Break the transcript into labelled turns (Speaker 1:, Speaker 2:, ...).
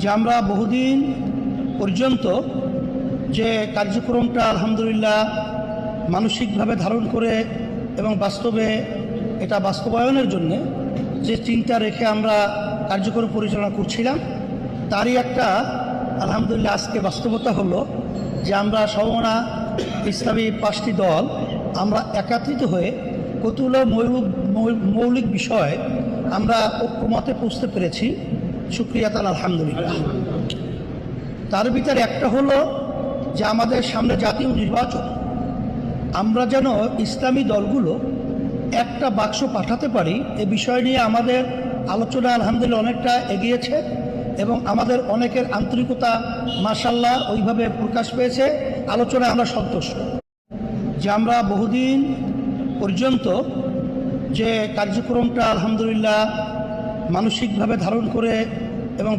Speaker 1: যে আমরা বহুদিন পর্যন্ত যে কার্যক্রমটা আলহামদুলিল্লাহ মানসিকভাবে ধারণ করে এবং বাস্তবে এটা বাস্তবায়নের জন্য যে চিন্তা রেখে আমরা কার্যক্রম পরিচালনা করছিলাম, তারই একটা আলহামদুলিল্লাহ আজকে বাস্তবতা হলো যে আমরা সমনা ইসলামী পাঁচটি দল আমরা একাত্রিত হয়ে কতগুলো মৌলিক মৌলিক বিষয় আমরা ঐক্যমতে পৌঁছতে পেরেছি। সুক্রিয়া তাল, আলহামদুলিল্লাহ। তার ভিতরে একটা হলো যে আমাদের সামনে জাতীয় নির্বাচন, আমরা যেন ইসলামী দলগুলো একটা বাক্স পাঠাতে পারি, এ বিষয় নিয়ে আমাদের আলোচনা আলহামদুলিল্লাহ অনেকটা এগিয়েছে এবং আমাদের অনেকের আন্তরিকতা মাসাল্লাহ ওইভাবে প্রকাশ পেয়েছে, আলোচনায় আমরা সন্তুষ্ট। যে আমরা বহুদিন পর্যন্ত যে কার্যক্রমটা আলহামদুলিল্লাহ মানসিকভাবে ধারণ করে